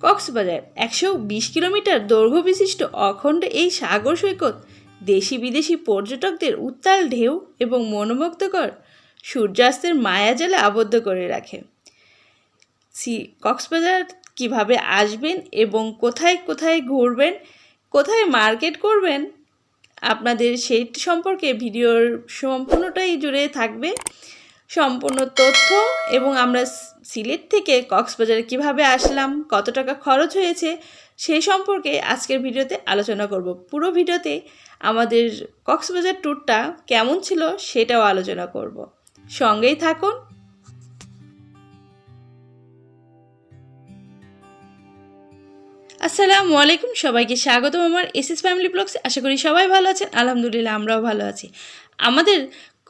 কক্সবাজার একশো বিশ কিলোমিটার দৈর্ঘ্য বিশিষ্ট অখণ্ড এই সাগর সৈকত দেশি বিদেশি পর্যটকদের উত্তাল ঢেউ এবং মনোমুগ্ধকর সূর্যাস্তের মায়াজালে আবদ্ধ করে রাখে। সি, কক্সবাজার কীভাবে আসবেন এবং কোথায় কোথায় ঘুরবেন, কোথায় মার্কেট করবেন, আপনাদের সেই সম্পর্কে ভিডিওর সম্পূর্ণটাই জুড়ে থাকবে। সম্পূর্ণ তথ্য এবং আমরা সিলেট থেকে কক্সবাজারে কীভাবে আসলাম, কত টাকা খরচ হয়েছে সেই সম্পর্কে আজকের ভিডিওতে আলোচনা করব। পুরো ভিডিওতে আমাদের কক্সবাজার ট্যুরটা কেমন ছিল সেটাও আলোচনা করব। সঙ্গেই থাকুন। আসসালামু আলাইকুম, সবাইকে স্বাগতম আমার এসএস ফ্যামিলি ব্লগস। আশা করি সবাই ভালো আছেন, আলহামদুলিল্লাহ আমরাও ভালো আছি। আমাদের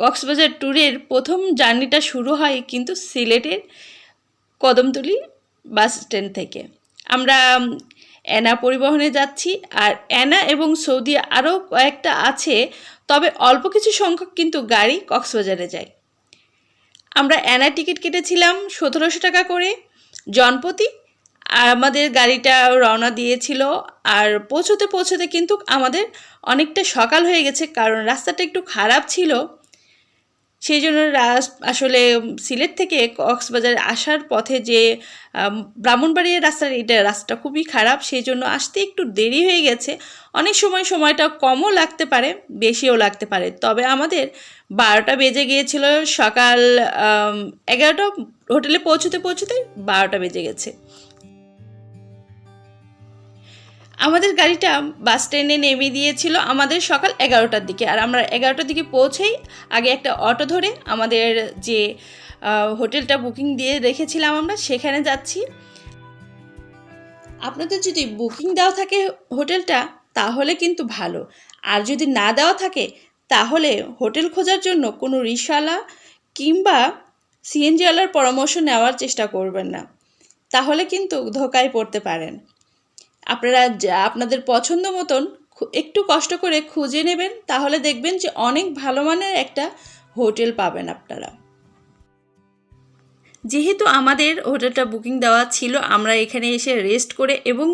কক্সবাজার ট্যুরের প্রথম জার্নিটা শুরু হয় কিন্তু সিলেটের কদমতলি বাস স্ট্যান্ড থেকে। আমরা অ্যানা পরিবহনে যাচ্ছি আর অ্যানা এবং সৌদি আরও কয়েকটা আছে, তবে অল্প কিছু সংখ্যক কিন্তু গাড়ি কক্সবাজারে যায়। আমরা অ্যানা টিকিট কেটেছিলাম সতেরোশো টাকা করে। জনপ্রতি আর আমাদের গাড়িটা রওনা দিয়েছিল আর পৌঁছতে পৌঁছতে কিন্তু আমাদের অনেকটা সকাল হয়ে গেছে কারণ রাস্তাটা একটু খারাপ ছিল। সেই জন্য আসলে সিলেট থেকে কক্সবাজার আসার পথে যে আম, ব্রাহ্মণবাড়িয়ার রাস্তার এটা রাস্তাটা খুবই খারাপ সেই জন্য আসতে একটু দেরি হয়ে গেছে। অনেক সময় সময়টা কমও লাগতে পারে বেশিও লাগতে পারে। তবে আমাদের বারোটা বেজে গিয়েছিল সকাল এগারোটা হোটেলে পৌঁছতে পৌঁছতে বারোটা বেজে গেছে। আমাদের গাড়িটা বাস স্ট্যান্ডে নেমে দিয়েছিল আমাদের সকাল এগারোটার দিকে। আর আমরা এগারোটার দিকে পৌঁছেই আগে একটা অটো ধরে আমাদের যে হোটেলটা বুকিং দিয়ে রেখেছিলাম আমরা, সেখানে যাচ্ছি। আপনাদের যদি বুকিং দেওয়া থাকে হোটেলটা, তাহলে কিন্তু ভালো। আর যদি না দেওয়া থাকে, তাহলে হোটেল খোঁজার জন্য কোনো রিক্সাওয়ালা কিংবা সিএনজিওয়ালার পরামর্শ নেওয়ার চেষ্টা করবেন না। তাহলে কিন্তু ধোকায় পড়তে পারেন। আপনারা আপনাদের পছন্দ মতন একটু কষ্ট করে খুঁজে নেবেন, তাহলে দেখবেন যে অনেক ভালো মানের একটা হোটেল পাবেন আপনারা। যেহেতু আমাদের হোটেলটা বুকিং দেওয়া ছিল, আমরা এখানে এসে রেস্ট করে এবং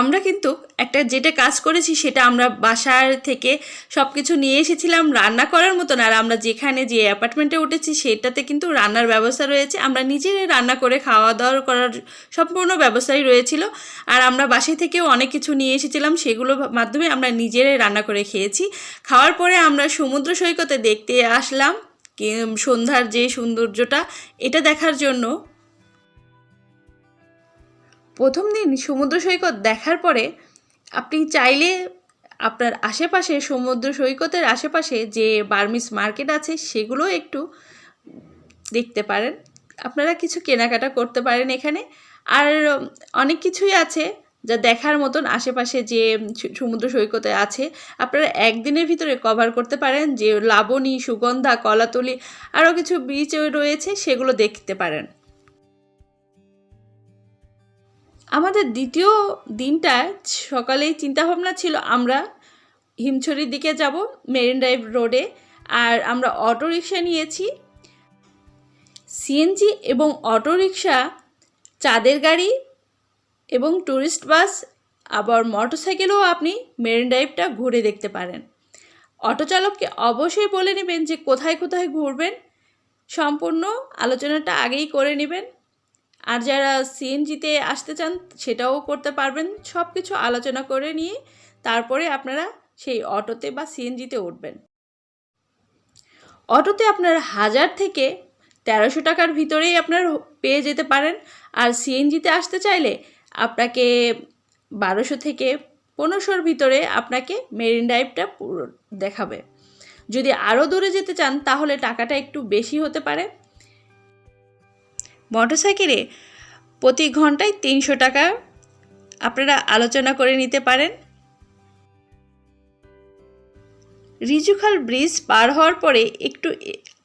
আমরা কিন্তু একটা যেটা কাজ করেছি সেটা আমরা বাসার থেকে সব কিছু নিয়ে এসেছিলাম রান্না করার মতন। আর আমরা যেখানে যে অ্যাপার্টমেন্টে উঠেছি সেটাতে কিন্তু রান্নার ব্যবস্থা রয়েছে। আমরা নিজেরাই রান্না করে খাওয়া দাওয়া করার সম্পূর্ণ ব্যবস্থাই রয়েছিল। আর আমরা বাসায় থেকেও অনেক কিছু নিয়ে এসেছিলাম সেগুলোর মাধ্যমে আমরা নিজেরাই রান্না করে খেয়েছি। খাওয়ার পরে আমরা সমুদ্র সৈকতে দেখতে আসলাম। সন্ধ্যার যে সৌন্দর্যটা, এটা দেখার জন্য। প্রথম দিন সমুদ্র সৈকত দেখার পরে, আপনি চাইলে আপনার আশেপাশে সমুদ্র সৈকতের আশেপাশে যে বার্মিস মার্কেট আছে, সেগুলো একটু দেখতে পারেন। আপনারা কিছু কেনাকাটা করতে পারেন এখানে। আর অনেক কিছুই আছে। যা দেখার মতন আশেপাশে যে সমুদ্র সৈকতে আছে, আপনারা একদিনের ভিতরে কভার করতে পারেন যে লাবণী, সুগন্ধা, কলাতলি, আরও কিছু বিচ রয়েছে, সেগুলো দেখতে পারেন। আমাদের দ্বিতীয় দিনটা সকালেই চিন্তাভাবনা ছিল আমরা হিমছড়ির দিকে যাব, মেরিন ড্রাইভ রোডে, আর আমরা অটো রিক্সা নিয়েছি। সিএনজি এবং অটো রিক্সা চাঁদের গাড়ি এবং ট্যুরিস্ট বাস, আবার মোটরসাইকেলেও আপনি মেরিন ড্রাইভটা ঘুরে দেখতে পারেন। অটো চালককে অবশ্যই বলে নেবেন যে কোথায় কোথায় ঘুরবেন। সম্পূর্ণ আলোচনাটা আগেই করে নেবেন। আর যারা সিএনজিতে আসতে চান, সেটাও করতে পারবেন। সব কিছু আলোচনা করে নিয়ে তারপরে আপনারা সেই অটোতে বা সিএনজিতে উঠবেন। অটোতে আপনার হাজার থেকে তেরোশো টাকার ভিতরেই আপনার পেয়ে যেতে পারেন। আর সিএনজিতে আসতে চাইলে আপনাকে বারোশো থেকে পনেরোশোর ভিতরে আপনাকে মেরিন ড্রাইভটা পুরো দেখাবে। যদি আরও দূরে যেতে চান, তাহলে টাকাটা একটু বেশি হতে পারে। মোটরসাইকেলে প্রতি ঘন্টায় তিনশো টাকা আপনারা আলোচনা করে নিতে পারেন। রিজুখাল ব্রিজ পার হওয়ার পরে একটু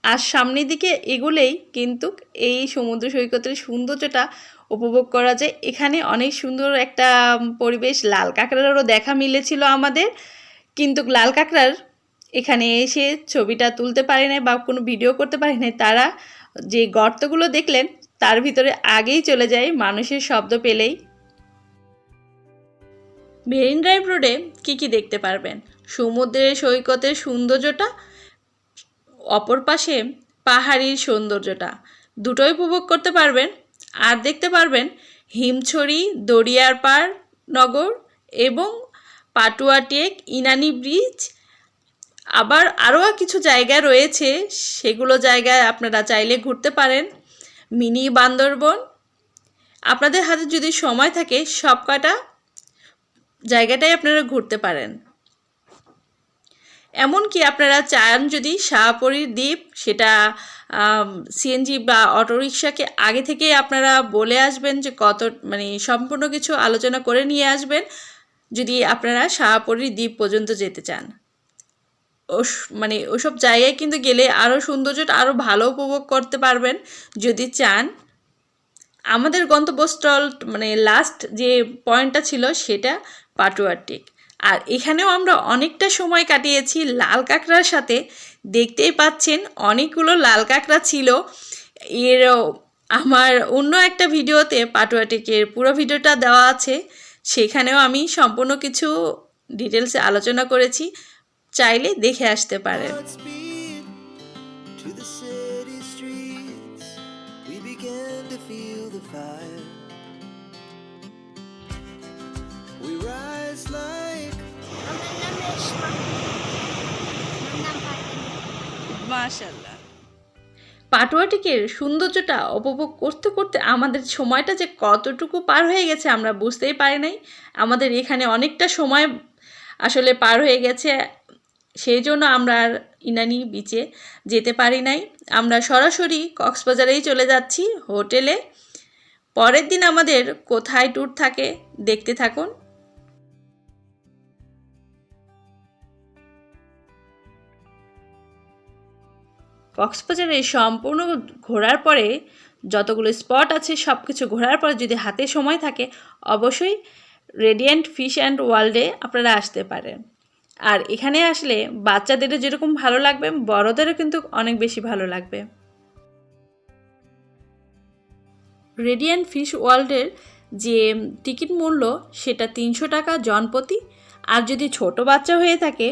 আর সামনের দিকে এগোলেই কিন্তু এই সমুদ্র সৈকতের সৌন্দর্যটা উপভোগ করা যায়। এখানে অনেক সুন্দর একটা পরিবেশ। লাল কাঁকড়ারও দেখা মিলেছিল আমাদের। কিন্তু লাল কাঁকড়ার এখানে এসে ছবিটা তুলতে পারে না বা কোনো ভিডিও করতে পারে না তারা যে গর্তগুলো দেখলেন, তার ভিতরে আগেই চলে যায় মানুষের শব্দ পেলেই। মেরিন ড্রাইভ রোডে কী কী দেখতে পারবেন? সমুদ্রের সৈকতের সৌন্দর্যটা, অপর পাশে পাহাড়ির সৌন্দর্যটা। দুটোই উপভোগ করতে পারবেন। আর দেখতে পারবেন হিমছড়ি দরিয়ার পাড় নগর এবং পাটুয়া টেক ইনানি ব্রিজ। আবার আরও কিছু জায়গা রয়েছে, সেগুলো জায়গায় আপনারা চাইলে ঘুরতে পারেন। মিনি বান্দরবন। আপনাদের হাতে যদি সময় থাকে সব কটা জায়গাটাই আপনারা ঘুরতে পারেন। এমনকি আপনারা চান যদি শাহপরীর দ্বীপ সেটা সিএনজি বা অটোরিকশাকে আগে থেকে আপনারা বলে আসবেন যে কত মানে সম্পূর্ণ কিছু আলোচনা করে নিয়ে আসবেন যদি আপনারা শাহপরীর দ্বীপ পর্যন্ত যেতে চান। মানে ওসব জায়গায় কিন্তু গেলে আরও সৌন্দর্যটা আরও ভালো উপভোগ করতে পারবেন যদি চান। আমাদের গন্তব্যস্থল মানে লাস্ট যে পয়েন্টটা ছিল সেটা পাটুয়ার টেক আর এখানেও আমরা অনেকটা সময় কাটিয়েছি লাল কাঁকড়ার সাথে। দেখতেই পাচ্ছেন অনেকগুলো লাল কাঁকড়া ছিল। এর আমার অন্য একটা ভিডিওতে পাটুয়াটিকের পুরো ভিডিওটা দেওয়া আছে। সেখানেও আমি সম্পূর্ণ কিছু ডিটেলসে আলোচনা করেছি। চাইলে দেখে আসতে পারেন। মাশাল্লাহ পাটুয়াটিকের সৌন্দর্যটা উপভোগ করতে করতে আমাদের সময়টা যে কতটুকু পার হয়ে গেছে আমরা বুঝতেই পারি নাই। আমাদের এখানে অনেকটা সময় আসলে পার হয়ে গেছে। সেই জন্য আমরা আর ইনানি বিচে যেতে পারি নাই। আমরা সরাসরি কক্সবাজারেই চলে যাচ্ছি হোটেলে। পরের দিন আমাদের কোথায় ট্যুর থাকে দেখতে থাকুন। কক্সবাজারে সম্পূর্ণ ঘোরার পরে যতগুলো স্পট আছে সব কিছু ঘোরার পরে যদি হাতে সময় থাকে, অবশ্যই রেডিয়েন্ট ফিশ অ্যান্ড ওয়ার্ল্ডে আপনারা আসতে পারেন। আর এখানে আসলে বাচ্চাদেরও যেরকম ভালো লাগবে, বড়দেরও কিন্তু অনেক বেশি ভালো লাগবে। রেডিয়েন্ট ফিশ ওয়ার্ল্ডের যে টিকিট মূল্য, সেটা তিনশো টাকা জনপ্রতি আর যদি ছোট বাচ্চা হয়ে থাকে,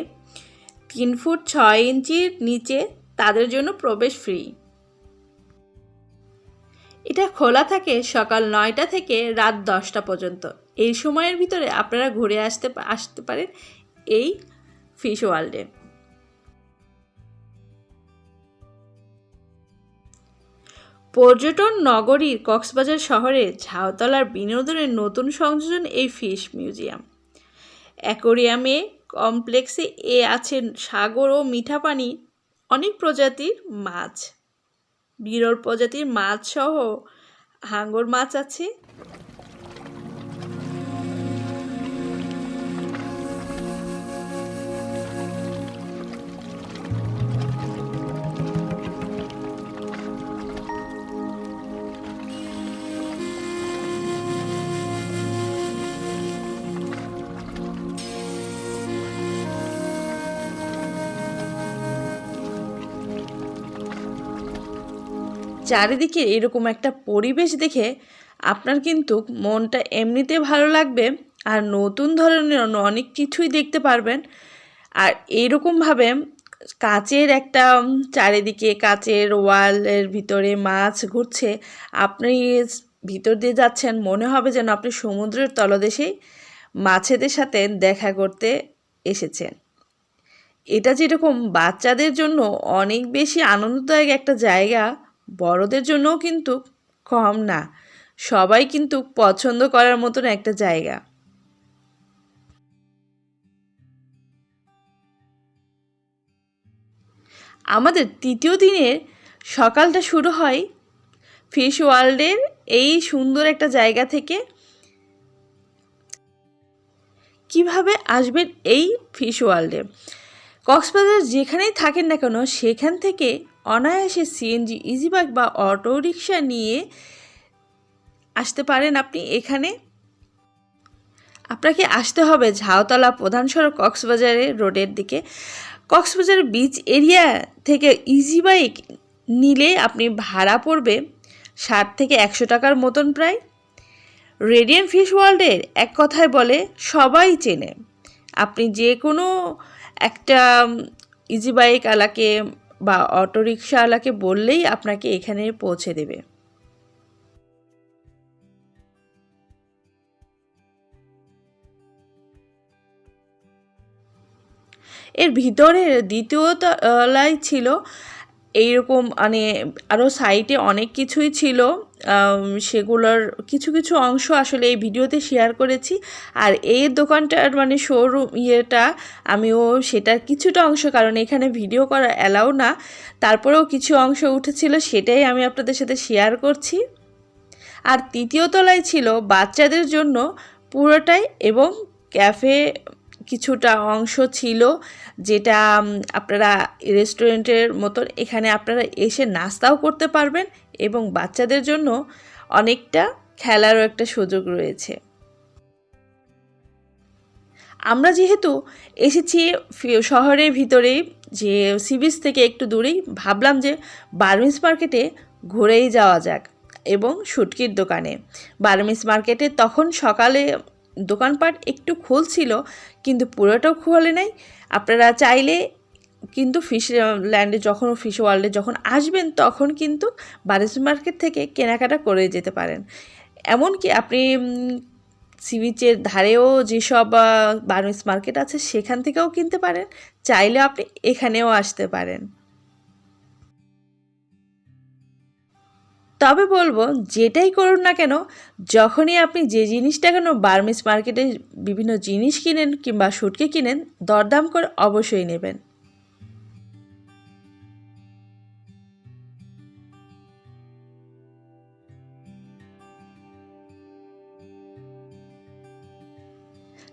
তিন ফুট ছয় ইঞ্চির নিচে তাদের জন্য প্রবেশ ফ্রি এটা খোলা থাকে সকাল নয়টা থেকে রাত দশটা পর্যন্ত। এই সময়ের ভিতরে আপনারা ঘুরে আসতে আসতে পারেন এই ফিশ ওয়ার্ল্ডে পর্যটন নগরীর কক্সবাজার শহরে ঝাউতলার বিনোদনের নতুন সংযোজন এই ফিশ মিউজিয়াম অ্যাকোরিয়ামে কমপ্লেক্সে এ আছেন সাগর ও মিঠা পানি অনেক প্রজাতির মাছ। বিরল প্রজাতির মাছ সহ হাঙ্গর মাছ আছে। চারিদিকে এরকম একটা পরিবেশ দেখে আপনার কিন্তু মনটা এমনিতে ভালো লাগবে আর নতুন ধরনের অনেক কিছুই দেখতে পারবেন। আর এইরকমভাবে কাচের একটা চারিদিকে কাচের ওয়ালের ভিতরে মাছ ঘুরছে, আপনি ভিতর দিয়ে যাচ্ছেন, মনে হবে যেন আপনি সমুদ্রের তলদেশেই মাছেদের সাথে দেখা করতে এসেছেন। এটা যেরকম বাচ্চাদের জন্য অনেক বেশি আনন্দদায়ক একটা জায়গা বড়দের জন্যও কিন্তু কম না। সবাই কিন্তু পছন্দ করার মতন একটা জায়গা। আমাদের তৃতীয় দিনের সকালটা শুরু হয় ফিশ ওয়ার্ল্ডের এই সুন্দর একটা জায়গা থেকে। কীভাবে আসবেন এই ফিশ ওয়ার্ল্ডে? কক্সবাজার যেখানেই থাকেন না কেন, সেখান থেকে অনায়াসে সিএনজি ইজিবাইক বা অটো রিক্সা নিয়ে আসতে পারেন আপনি এখানে। আপনাকে আসতে হবে ঝাউতলা প্রধান সড়ক কক্সবাজারের রোডের দিকে। কক্সবাজার বিচ এরিয়া থেকে ইজি বাইক নিলে আপনি ভাড়া পড়বে ষাট থেকে একশো টাকার মতন প্রায়। রেডিয়েন্ট ফিশ ওয়ার্ল্ডের এক কথায় বলে, সবাই চেনে। আপনি যে কোনো একটা ইজি বাইক আলাকে বা অটো রিক্সাওয়ালাকে বললেই আপনাকে এখানে পৌঁছে দেবে। এর ভিতরে দ্বিতীয় তলায় ছিল এইরকম মানে আরও সাইটে অনেক কিছুই ছিল। সেগুলোর কিছু কিছু অংশ আসলে এই ভিডিওতে শেয়ার করেছি। আর এই দোকানটার মানে শোরুম ইয়েটা, আমিও সেটার কিছুটা অংশ, কারণ এখানে ভিডিও করা অ্যালাউ না। তারপরেও কিছু অংশ উঠেছিল, সেটাই আমি আপনাদের সাথে শেয়ার করছি। আর তৃতীয় তলায় ছিল বাচ্চাদের জন্য পুরোটাই এবং ক্যাফে কিছুটা অংশ ছিল যেটা আপনারা রেস্টুরেন্টের মতন এখানে আপনারা এসে নাস্তাও করতে পারবেন এবং বাচ্চাদের জন্য অনেকটা খেলারও একটা সুযোগ রয়েছে। আমরা যেহেতু এসেছি শহরের ভিতরেই যে সি বিচ থেকে একটু দূরেই, ভাবলাম যে বার্মিস মার্কেটে ঘুরেই যাওয়া যাক এবং শুটকির দোকানে। বার্মিস মার্কেটে তখন সকালে দোকানপাট একটু খুলছিল কিন্তু পুরোটাও খোলে নাই। আপনারা চাইলে কিন্তু ফিশ ল্যান্ডে যখন ফিশ ওয়ার্ল্ডে যখন আসবেন, তখন কিন্তু বার্মিস মার্কেট থেকে কেনাকাটা করে যেতে পারেন। এমনকি আপনি সি বিচের ধারেও যেসব বার্মিস মার্কেট আছে, সেখান থেকেও কিনতে পারেন। চাইলে আপনি এখানেও আসতে পারেন। তবে বলব, যেটাই করুন না কেন, যখনই আপনি যে জিনিসটা কেন বার্মিস মার্কেটে বিভিন্ন জিনিস কিনেন কিংবা শুটকি কিনেন, দরদাম করে অবশ্যই নেবেন।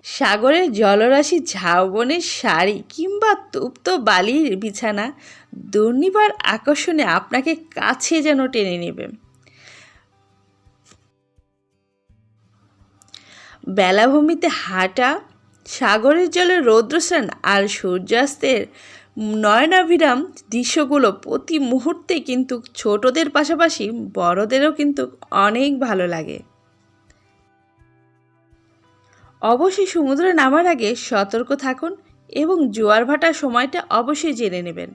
সাগরের জলরাশি ঝাউবনের শাড়ি কিংবা তুপ্ত বালির বিছানা দুর্নিবার আকর্ষণে আপনাকে কাছে যেন টেনে নেবে। বেলাভূমিতে হাঁটা, সাগরের জলে রৌদ্রস্নান আর সূর্যাস্তের নয়নাভিরাম দৃশ্যগুলো প্রতি মুহূর্তে কিন্তু ছোটদের পাশাপাশি বড়দেরও কিন্তু অনেক ভালো লাগে। অবশ্যই সমুদ্রে নামার আগে সতর্ক থাকুন এবং জোয়ার ভাটার সময়টা অবশ্যই জেনে নেবেন।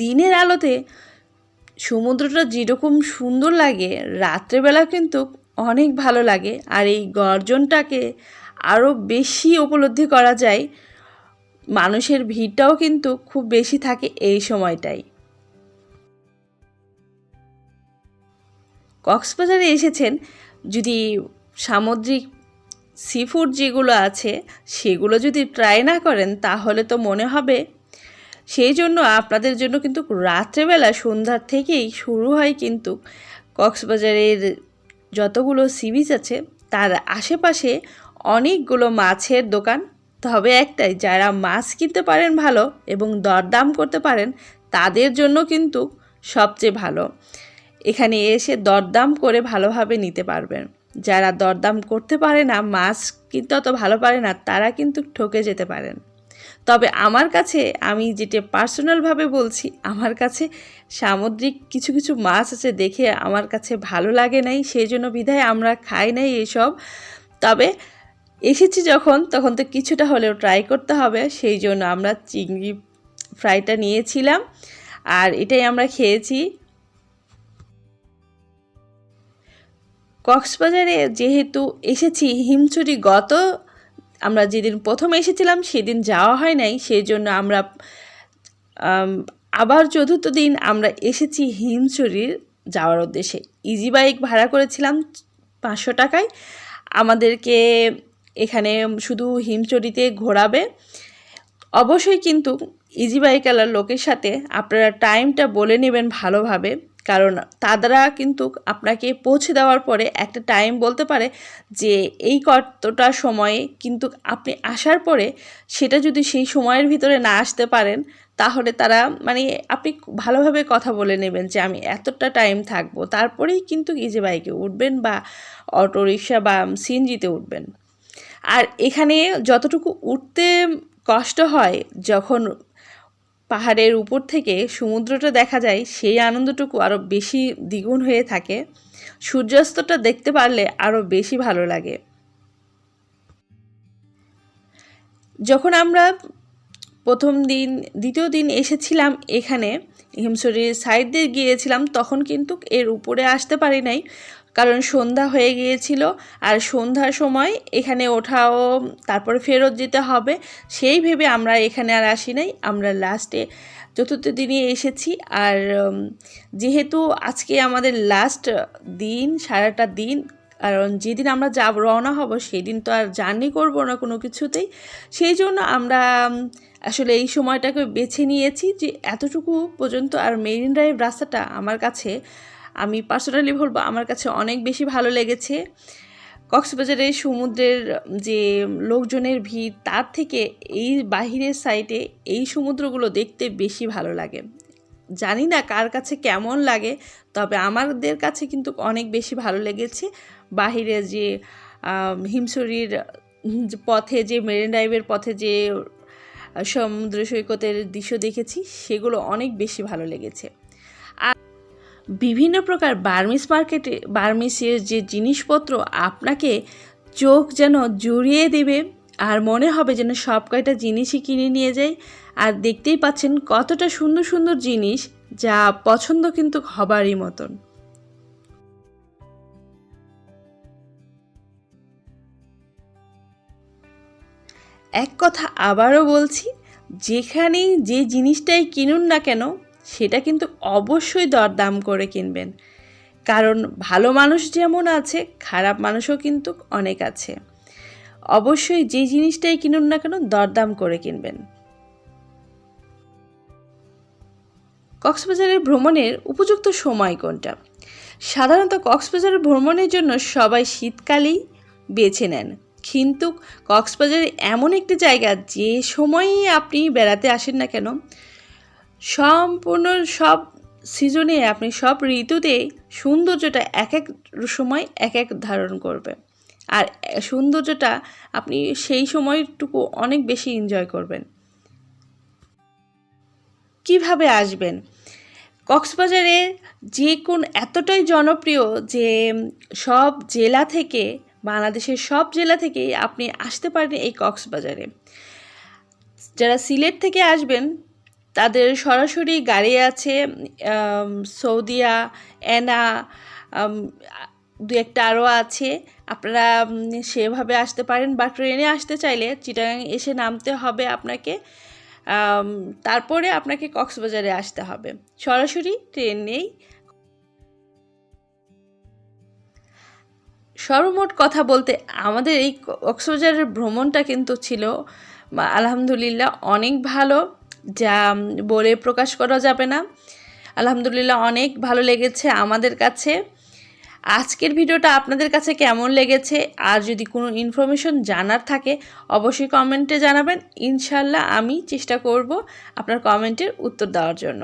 দিনের আলোতে সমুদ্রটা যেরকম সুন্দর লাগে রাত্রেবেলা কিন্তু অনেক ভালো লাগে। আর এই গর্জনটাকে আরও বেশি উপলব্ধি করা যায়। মানুষের ভিড়টাও কিন্তু খুব বেশি থাকে এই সময়টাই কক্সবাজারে এসেছেন যদি সামুদ্রিক সি ফুড যেগুলো আছে, সেগুলো যদি ট্রাই না করেন, তাহলে তো মনে হবে সেই জন্য আপনাদের জন্য কিন্তু রাত্রেবেলা সন্ধ্যার থেকেই শুরু হয় কিন্তু কক্সবাজারের যতগুলো সি বিচ আছে, তার আশেপাশে অনেকগুলো মাছের দোকান। তবে একটাই, যারা মাছ কিনতে পারেন ভালো এবং দরদাম করতে পারেন, তাদের জন্য কিন্তু সবচেয়ে ভালো। এখানে এসে দরদাম করে ভালোভাবে নিতে পারবেন। যারা দরদাম করতে পারে না, মাছ কিনতে অত ভালো পারে না, তারা কিন্তু ঠকে যেতে পারেন। তবে আমার কাছে আমি যেটা পার্সোনালভাবে বলছি, আমার কাছে সামুদ্রিক কিছু কিছু মাছ আছে দেখে আমার কাছে ভালো লাগে নাই, সেই জন্য বিধায় আমরা খাই নাই এসব। তবে এসেছি যখন, তখন তো কিছুটা হলেও ট্রাই করতে হবে, সেই জন্য আমরা চিংড়ি ফ্রাইটা নিয়েছিলাম আর এটাই আমরা খেয়েছি। কক্সবাজারে যেহেতু এসেছি, হিমছড়ি গত আমরা যেদিন প্রথম এসেছিলাম, সেদিন যাওয়া হয় নাই। সেই জন্য আমরা আবার চতুর্থ দিন আমরা এসেছি হিমছড়ির যাওয়ার উদ্দেশ্যে। ইজি বাইক ভাড়া করেছিলাম পাঁচশো টাকায়। আমাদেরকে এখানে শুধু হিমচরিতে ঘোরাবে। অবশ্যই কিন্তু ইজি বাইকালার লোকের সাথে আপনারা টাইমটা বলে নেবেন ভালোভাবে। কারণ তারা কিন্তু আপনাকে পৌঁছে দেওয়ার পরে একটা টাইম বলতে পারে যে এই কতটা সময়ে কিন্তু আপনি আসার পরে সেটা যদি সেই সময়ের ভিতরে না আসতে পারেন, তাহলে তারা মানে আপনি ভালোভাবে কথা বলে নেবেন যে আমি এতটা টাইম থাকব। তারপরেই কিন্তু ইজি বাইকে উঠবেন বা অটো রিক্সা বা সিএনজিতে উঠবেন। আর এখানে যতটুকু উঠতে কষ্ট হয়, যখন পাহাড়ের উপর থেকে সমুদ্রটা দেখা যায়, সেই আনন্দটুকু আরও বেশি দ্বিগুণ হয়ে থাকে। সূর্যাস্তটা দেখতে পারলে আরও বেশি ভালো লাগে। যখন আমরা প্রথম দিন, দ্বিতীয় দিন এসেছিলাম এখানে হিমসরির সাইড দিয়ে গিয়েছিলাম, তখন কিন্তু এর উপরে আসতে পারি নাই। কারণ সন্ধ্যা হয়ে গিয়েছিল আর সন্ধ্যার সময় এখানে ওঠাও, তারপরে ফেরত যেতে হবে, সেই ভেবে আমরা এখানে আর আসি নাই। আমরা লাস্টে চতুর্থ দিনে এসেছি আর যেহেতু আজকে আমাদের লাস্ট দিন, সারাটা দিন, কারণ যেদিন আমরা যাব, রওনা হব সেই দিন তো আর জার্নি করব না কোনো কিছুতেই। সেই জন্য আমরা আসলে এই সময়টাকে বেছে নিয়েছি যে এতটুকু পর্যন্ত আর মেরিন ড্রাইভ রাস্তাটা আমার কাছে আমি পার্সোনালি বলব আমার কাছে অনেক বেশি ভালো লেগেছে। কক্সবাজারে সমুদ্রের যে লোকজনের ভিড় তার থেকে এই বাহিরের সাইডে এই সমুদ্রগুলো দেখতে বেশি ভালো লাগে। জানি না কার কাছে কেমন লাগে তবে আমাদের কাছে কিন্তু অনেক বেশি ভালো লেগেছে। বাহিরে যে আম, পথে যে মেরিন ড্রাইভের পথে যে সমুদ্র সৈকতের দৃশ্য দেখেছি সেগুলো অনেক বেশি ভালো লেগেছে। বিভিন্ন প্রকার বার্মিস মার্কেটে, বার্মিসের যে জিনিসপত্র আপনাকে চোখ যেন জুড়িয়ে দেবে আর মনে হবে যেন সব কয়টা জিনিসই কিনে নিয়ে যাই আর দেখতেই পাচ্ছেন কতটা সুন্দর সুন্দর জিনিস যা পছন্দ কিন্তু হবারই মতন। এক কথা আবারও বলছি, যেখানেই যে জিনিসটাই কিনুন না কেন সেটা কিন্তু অবশ্যই দরদাম করে কিনবেন। কারণ ভালো মানুষ যেমন আছে, খারাপ মানুষও কিন্তু অনেক আছে। অবশ্যই যে জিনিসটাই কিনুন না কেন দরদাম করে কিনবেন। কক্সবাজারের ভ্রমণের উপযুক্ত সময় কোনটা? সাধারণত কক্সবাজার ভ্রমণের জন্য সবাই শীতকালেই বেছে নেন। কিন্তু কক্সবাজার এমন একটি জায়গা, যে সময়ই আপনি বেড়াতে আসেন না কেন সম্পূর্ণ সব সিজনে আপনি সব ঋতুতে সৌন্দর্যটা এক এক সময় এক এক ধারণ করবে। আর সৌন্দর্যটা আপনি সেই সময়টুকু অনেক বেশি এনজয় করবেন। কীভাবে আসবেন? কক্সবাজারে যে কোন এতটাই জনপ্রিয় যে সব জেলা থেকে, বাংলাদেশের সব জেলা থেকেই আপনি আসতে পারেন এই কক্সবাজারে। যারা সিলেট থেকে আসবেন তাদের সরাসরি গাড়ি আছে সৌদিয়া আম, দু একটা আরও আছে। আপনারা সেভাবে আসতে পারেন বা ট্রেনে আসতে চাইলে চিটাগাং এসে নামতে হবে আপনাকে। তারপরে আপনাকে কক্সবাজারে আসতে হবে। সরাসরি ট্রেন নেই। সর্বমোট কথা বলতে আমাদের এই কক্সবাজারের ভ্রমণটা কিন্তু ছিল আলহামদুলিল্লাহ অনেক ভালো। যা বলে প্রকাশ করা যাবে না। আলহামদুলিল্লাহ অনেক ভালো লেগেছে আমাদের কাছে। আজকের ভিডিওটা আপনাদের কাছে কেমন লেগেছে? আর যদি কোনো ইনফরমেশন জানার থাকে, অবশ্যই কমেন্টে জানাবেন। ইনশাল্লাহ আমি চেষ্টা করব আপনার কমেন্টের উত্তর দেওয়ার জন্য।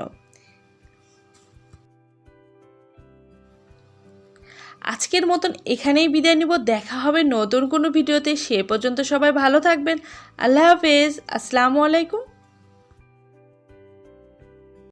আজকের মতন এখানেই বিদায় নিব। দেখা হবে নতুন কোনো ভিডিওতে। সে পর্যন্ত সবাই ভালো থাকবেন। আল্লাহ হাফেজ। আসসালামু আলাইকুম।